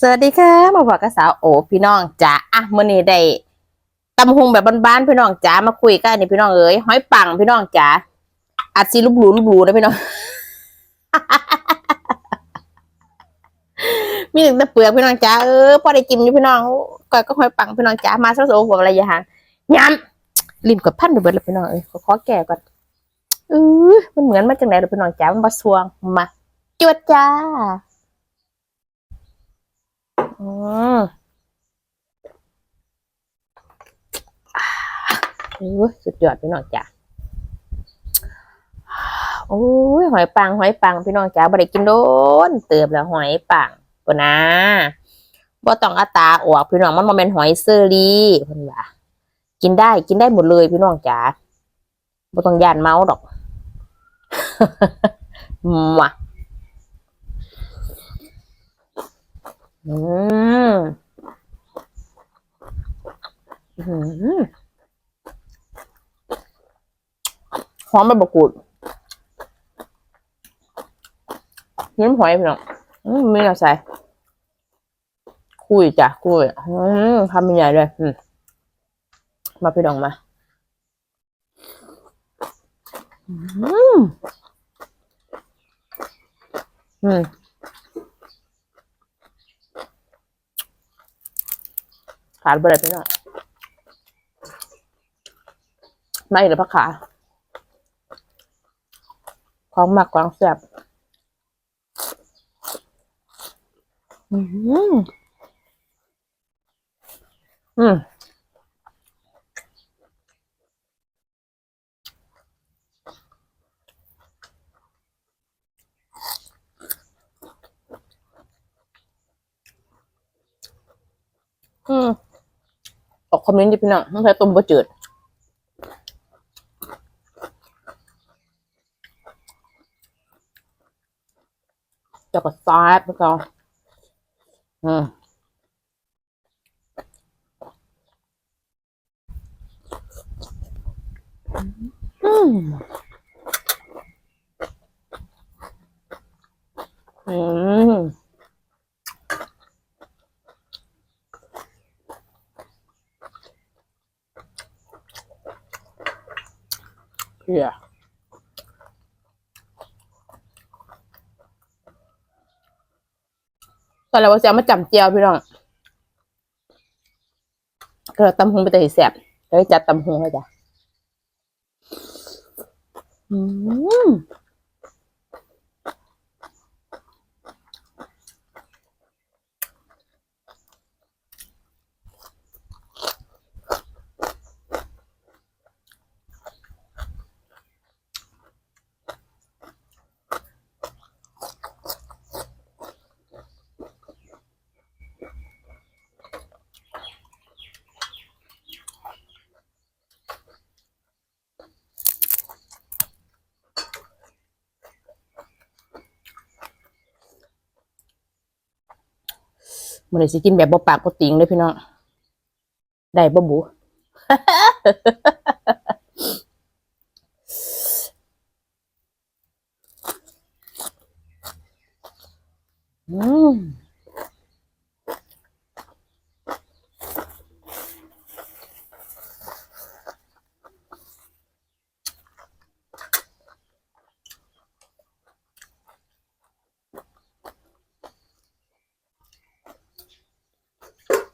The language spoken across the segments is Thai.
สวัสดีค่ะมาบอกับสาวโอพี่น้องจ๋าอะมื้อนี้ได้ตำหุงแบบบ้านๆพี่น้องจ๋ามาคุยกันนี่พี่น้องเอ๋ยหอยปังพี่น้องจ๋าอัดซีลูบหลูลูบหลูนะพี่น้อง มีถึงแต่เปลือกพี่น้องจ๋าเออพอได้กินอยู่พี่น้องก่อยก็หอยปังพี่น้องจ๋ามาซะโซ่หัวอะไรอย่างยำลิ้นกับพันไปเบิดแล้วพี่น้องเอ้ยขอขอแก่ก่อนเออมันเหมือนมาจากไหนเดี๋ยพี่น้องจ๋ามันมาสวงมาจวดจ้า อืมโอ้สุดยอดพี่น้องจ๋าโอ้ยหอยปังหอยปังพี่น้องจ๋าบ่ได้กินโดนเติบแล้วหอยปังปนะบ่ต้องอาตาออกพี่น้องมันบ่แม่นหอยเซอรี่เพิ่นว่ากินได้กินได้หมดเลยพี่น้องจ๋าบ่ต้องย่านเมาดอกมา อืมหอมใบบกรูดเน้ำหอยพี่น้องอืมไม่น่าใส่คุยจ้ะคุยอืมทำเป็นใหญ่เลยอืมมาพี่น้องมาอืมอืม ขาดไปเลยพี่น้องไม่หรือพักขาของหมักของแซ่บอืมอืมอืม ออกคอมเมนต์ดิพี่น้องต้องใช้ต้มบะจืดจะก็ซาบแล้วก็อืมอืมอืม เพียตอนแรกว่าจะมาจำเจียวพี่น้องก็ตำหงไปแต่แสบแล้วจัดตำหงเลยจ้ะอืม มันเลยสิกินแบบบ่ปากบ่ติงเลยพี่น้อง ได้บ่บู อืม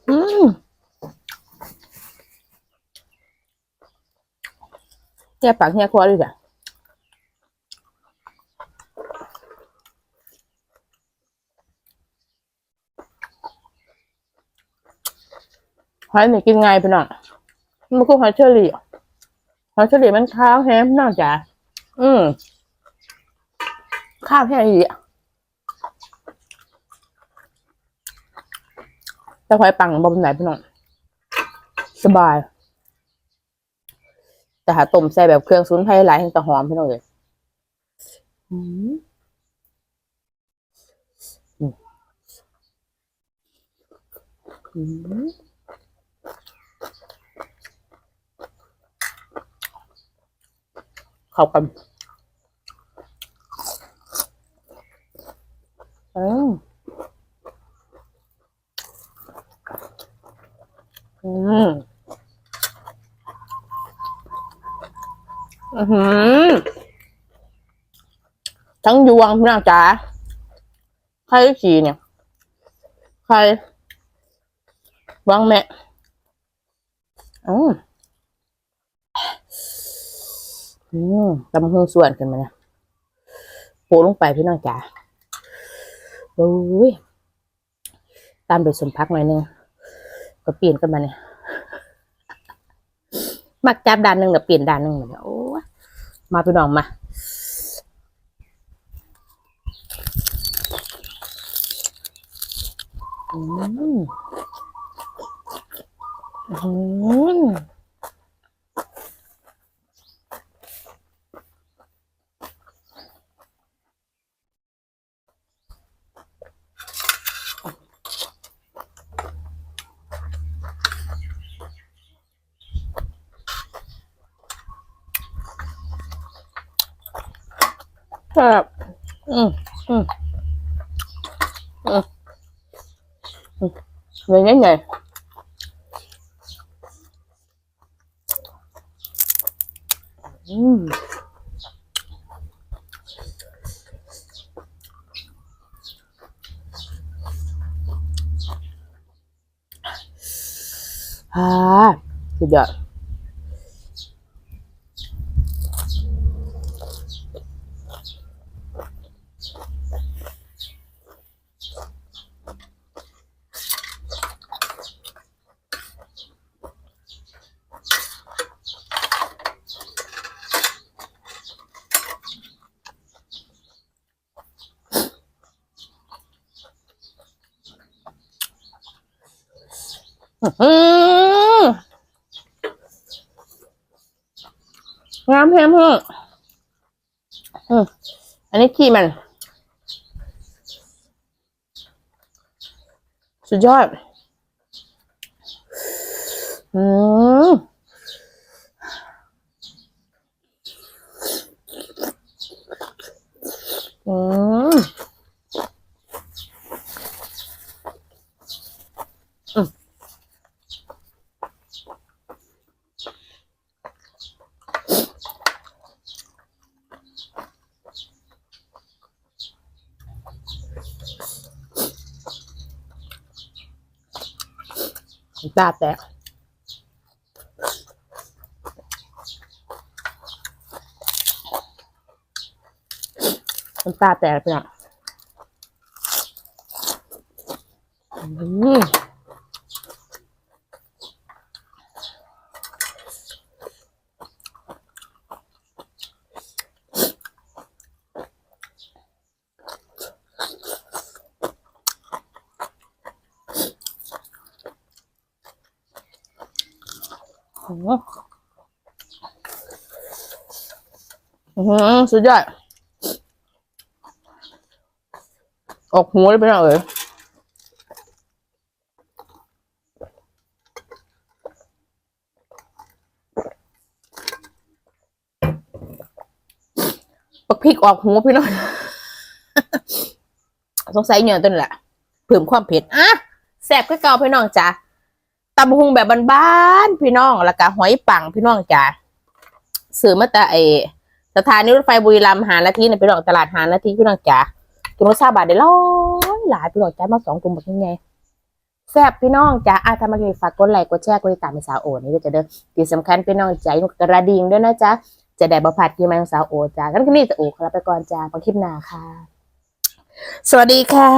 อืม แค่ปากแค่คอเลยจ้ะหอยนี่กินไงพี่น้องมันก็หอยเชอรี่หอยเชอรี่มันข้าวแฮมน้องจ๋าอืมข้าวแห้งอีกแต่หอยปังบอมไหนพี่น้องสบาย แต่หาต้มใส่แบบเครื่องซุนไพรหลายแห่งต่หอมพี่น้องเลยอืมอือเข้ากันอืมอืม อือหือทั้งยวงพี่น้องจ๋าใครขี่เนี่ย ใครวางแม่อืมอืมตำหูส่วนกันมาเนี่ยโปะลงไปพี่น้องจ๋าโอ้ยตามโดยสมพักหน่อยนึงก็เปลี่ยนกันมาเนี่ยมักจับด้านหนึ่งแล้วเปลี่ยนด้านหนึ่งมาเนี่ยโอ้ มาพี่น้องมาอืมอืม ครับอืมอืมอืมอืมเลยไงไงอืมอ่าสุ ดยอดอืมงามแฮมเพื่ออืมอันนี้ขี้มัน สุดยอด อืมอืม ตาแตกมันตาแตกไปอะอืมโอ้โหอื้อหือสุดยอดออกหัวเลยไปหน่อยเอ้ยปักพริกออกหัวพี่น้องสงสัยเหนื่อยตัวนี่แหละเพิ่มความเผ็ดอะแซ่บก็เก่าพี่น้องจ้ะำบักหุงแบบบ้านๆพี่น้องแล้วก็หอยปังพี่น้องจ้ะซื้อมาแต่ไอสถานีรถไฟบุรีรัมย์หานาทีในพี่น้องตลาดหานาทีพี่น้องจ้ะถุงละสาบาทได้ร้อยหลายพี่น้องจ้ะมาสองกลุ่มแบบนี้ไงแซ่บพี่น้องจ้ะอะถ้ามาเคยฝากกดไลค์กดแชร์กดติดตามสาวโอนี่ก็จะเด้อที่สำคัญพี่น้องจ้ะยกกระดิ่งด้วยนะจ๊ะจะได้บ่พลาดที่ม่ของสาวโอจ้ะกันคืนนี้จะโอขอลาไปก่อนจ้ะพอคลิปหน้าค่ะ สวัสดีค่ะ